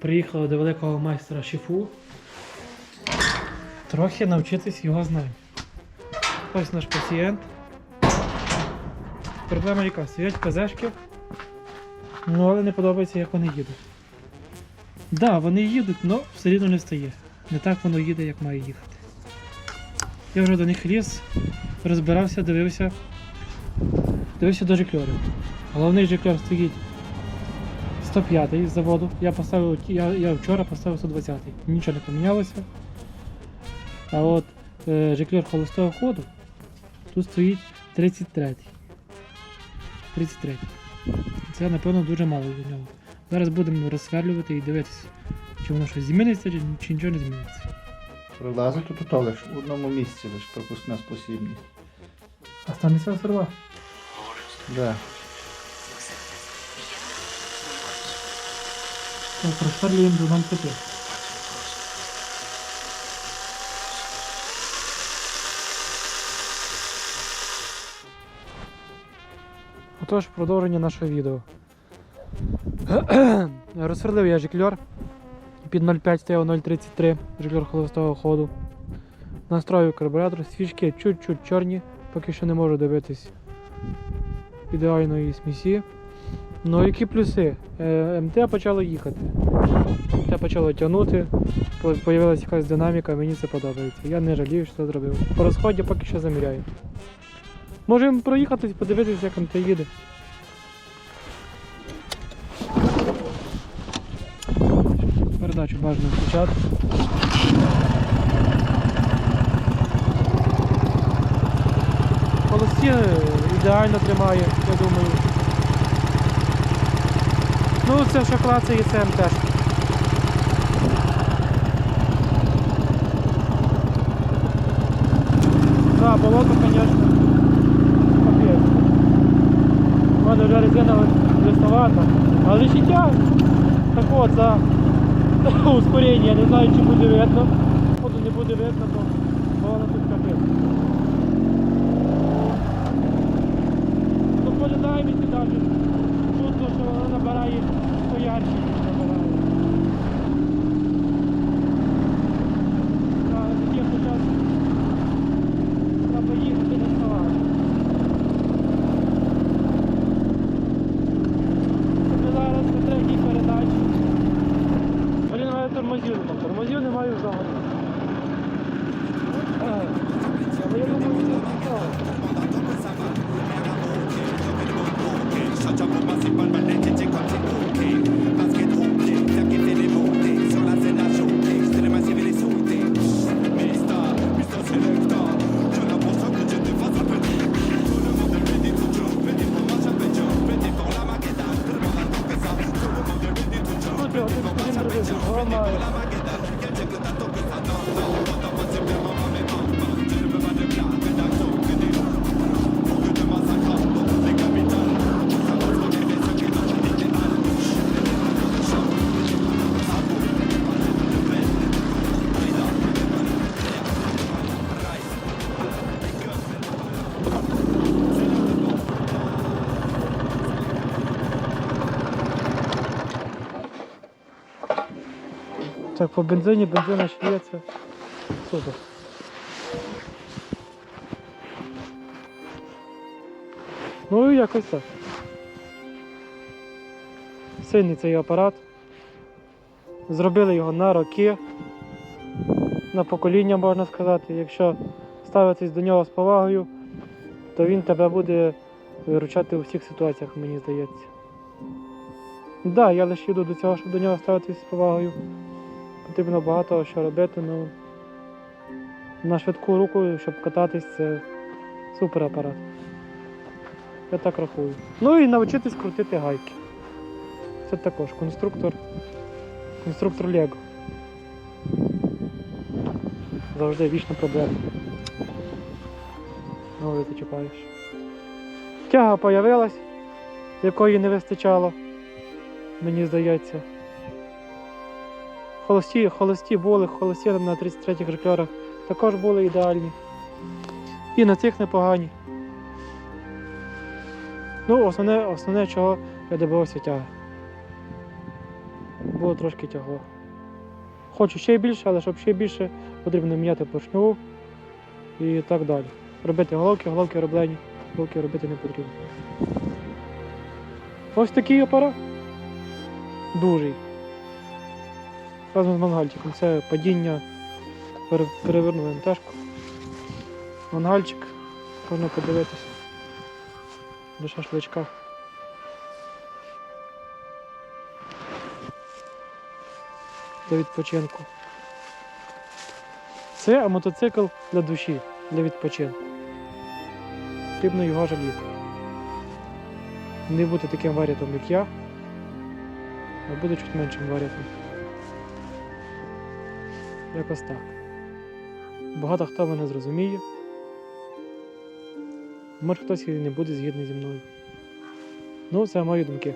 Приїхали до великого майстра шифу. Трохи навчитись його знань. Ось наш пацієнт. Проблема яка? Стоять ПЗшки, ну але не подобається, як вони їдуть. Так, да, вони їдуть, але все рівно не стає. Не так воно їде, як має їхати. Я вже до них ліз, розбирався, дивився. Дивився до жикльорів. Головний жикльор стоїть 105 з заводу. Я поставив, я, я вчора поставив 120 Нічого не помінялося. А от е, жикльор холостого ходу тут стоїть 33. 33. Це, напевно, дуже мало для нього. Зараз будемо розсверлювати і дивитися, чи воно щось зміниться, чи, чи нічого не зміниться. Пролазить тут ото лиш в одному місці лиш пропускна спосібність. А станеться серва. Да. Так, розсверлюємо до 0,5. Отож, продовження нашого відео. Розсверлив я жикльор. Під 0,5 стояв 0,33 жикльор холостого ходу. Настрою карбюратор, свічки чуть-чуть чорні, поки що не можу добитись ідеальної смісі. Ну які плюси? Е, МТ почало їхати. МТ почало тягнути, по- появилася якась динаміка, мені це подобається. Я не жалію, що це зробив. По розході поки що заміряю. Можемо проїхатись, подивитися, як МТ їде. Передачу бажано включати. Холості е, ідеально тримає, я думаю. Ну, це що клацає це МТ. Да, болото, конечно. Капець. У мене вже резина листовата. Але тягне. Так от, за ускорення, не знаю, чи буде видно. Походу не буде видно, то воно тут капець. Ну, по динаміці навіть much. Слухай, от ти скажи, не робив, Так, по бензині, бензина швіється. Супер. Ну і якось так. Сильний цей апарат. Зробили його на роки, на покоління можна сказати. Якщо ставитись до нього з повагою, то він тебе буде виручати у всіх ситуаціях, мені здається. Так, да, я лише йду до цього, щоб до нього ставитись з повагою потрібно багато що робити, ну на швидку руку, щоб кататись, це супер апарат. Я так рахую. Ну і навчитись крутити гайки. Це також конструктор. Конструктор Лего. Завжди вічна проблема. Ну, ти чекаєш. Тяга появилась, якої не вистачало, мені здається. Холості, холості були, холості на 33-х жикльорах також були ідеальні. І на цих непогані. Ну, основне, основне чого я добивався тяги. було трошки тягло. Хочу ще більше, але щоб ще більше, потрібно міняти поршню і так далі. Робити головки, головки роблені, головки робити не потрібно. Ось такий апарат. Дужий. Разом з мангальчиком. Це падіння перевернули МТшку. Мангальчик, можна подивитися. До шашличка. Для відпочинку. Це мотоцикл для душі, для відпочинку. Потрібно його жаліти. Не бути таким варятом, як я, а бути чуть меншим варятом. Якось так. Багато хто мене зрозуміє. Може хтось і не буде згідний зі мною. Ну, це мої думки.